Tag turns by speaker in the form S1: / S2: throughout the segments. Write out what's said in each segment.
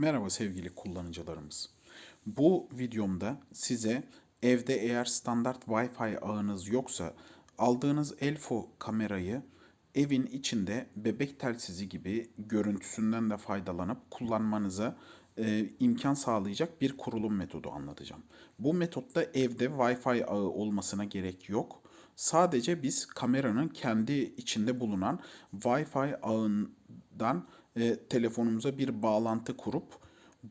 S1: Merhaba sevgili kullanıcılarımız. Bu videomda size evde eğer standart Wi-Fi ağınız yoksa aldığınız Elfo kamerayı evin içinde bebek telsizi gibi görüntüsünden de faydalanıp kullanmanıza e, imkan sağlayacak bir kurulum metodu anlatacağım. Bu metotta evde Wi-Fi ağı olmasına gerek yok. Sadece biz kameranın kendi içinde bulunan Wi-Fi ağından e, telefonumuza bir bağlantı kurup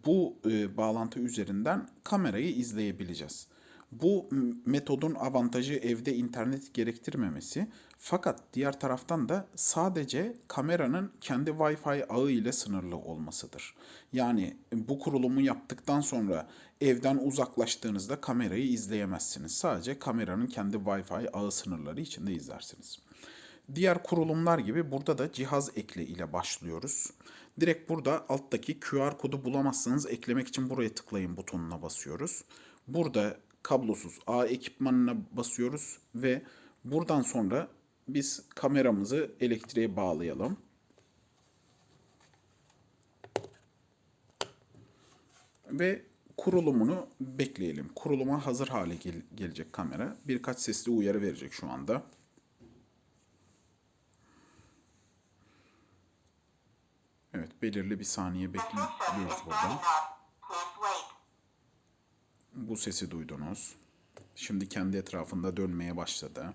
S1: bu e, bağlantı üzerinden kamerayı izleyebileceğiz. Bu metodun avantajı evde internet gerektirmemesi fakat diğer taraftan da sadece kameranın kendi Wi-Fi ağı ile sınırlı olmasıdır. Yani bu kurulumu yaptıktan sonra evden uzaklaştığınızda kamerayı izleyemezsiniz. Sadece kameranın kendi Wi-Fi ağı sınırları içinde izlersiniz. Diğer kurulumlar gibi burada da cihaz ekle ile başlıyoruz. Direkt burada alttaki QR kodu bulamazsanız eklemek için buraya tıklayın butonuna basıyoruz. Burada kablosuz A ekipmanına basıyoruz ve buradan sonra biz kameramızı elektriğe bağlayalım. Ve kurulumunu bekleyelim. Kuruluma hazır hale gel- gelecek kamera. Birkaç sesli uyarı verecek şu anda. Evet, belirli bir saniye bekliyoruz burada. Bu sesi duydunuz. Şimdi kendi etrafında dönmeye başladı.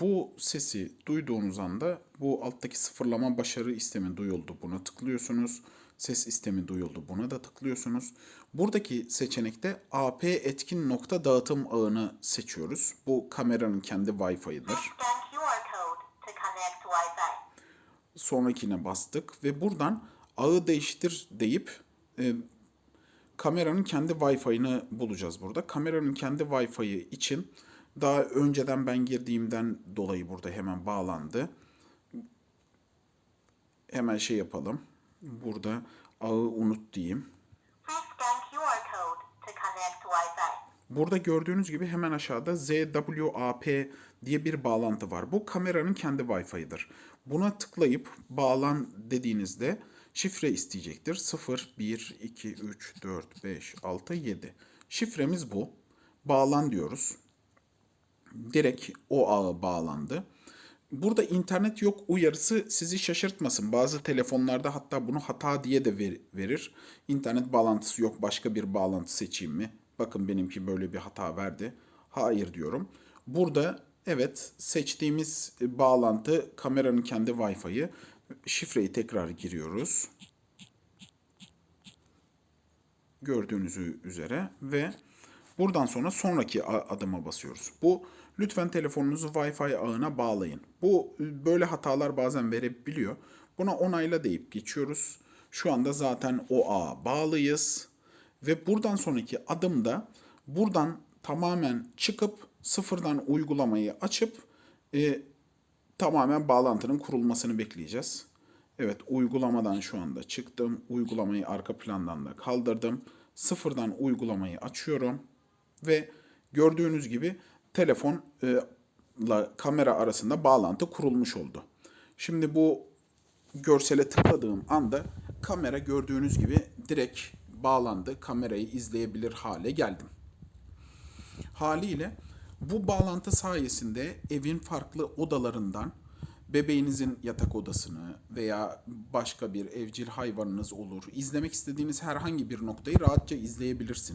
S1: Bu sesi duyduğunuz anda bu alttaki sıfırlama başarı istemi duyuldu. Buna tıklıyorsunuz. Ses istemi duyuldu. Buna da tıklıyorsunuz. Buradaki seçenekte AP etkin nokta dağıtım ağını seçiyoruz. Bu kameranın kendi Wi-Fi'ıdır.
S2: Please scan QR code to connect to Wi-Fi.
S1: sonrakine bastık ve buradan ağı değiştir deyip e, kameranın kendi Wi-Fi'ını bulacağız burada. Kameranın kendi Wi-Fi'yi için daha önceden ben girdiğimden dolayı burada hemen bağlandı. Hemen şey yapalım. Burada ağı unut diyeyim. Burada gördüğünüz gibi hemen aşağıda ZWAP diye bir bağlantı var. Bu kameranın kendi Wi-Fi'dir. Buna tıklayıp bağlan dediğinizde şifre isteyecektir. 0, 1, 2, 3, 4, 5, 6, 7. Şifremiz bu. Bağlan diyoruz. Direkt o ağa bağlandı. Burada internet yok uyarısı sizi şaşırtmasın. Bazı telefonlarda hatta bunu hata diye de ver- verir. İnternet bağlantısı yok başka bir bağlantı seçeyim mi? Bakın benimki böyle bir hata verdi. Hayır diyorum. Burada evet seçtiğimiz bağlantı kameranın kendi Wi-Fi'yi. Şifreyi tekrar giriyoruz. Gördüğünüz üzere ve buradan sonra sonraki adıma basıyoruz. Bu lütfen telefonunuzu Wi-Fi ağına bağlayın. Bu böyle hatalar bazen verebiliyor. Buna onayla deyip geçiyoruz. Şu anda zaten o ağa bağlıyız. Ve buradan sonraki adımda buradan tamamen çıkıp sıfırdan uygulamayı açıp e, tamamen bağlantının kurulmasını bekleyeceğiz. Evet uygulamadan şu anda çıktım. Uygulamayı arka plandan da kaldırdım. Sıfırdan uygulamayı açıyorum. Ve gördüğünüz gibi telefonla kamera arasında bağlantı kurulmuş oldu. Şimdi bu görsele tıkladığım anda kamera gördüğünüz gibi direkt bağlandı. Kamerayı izleyebilir hale geldim. Haliyle bu bağlantı sayesinde evin farklı odalarından bebeğinizin yatak odasını veya başka bir evcil hayvanınız olur. izlemek istediğiniz herhangi bir noktayı rahatça izleyebilirsiniz.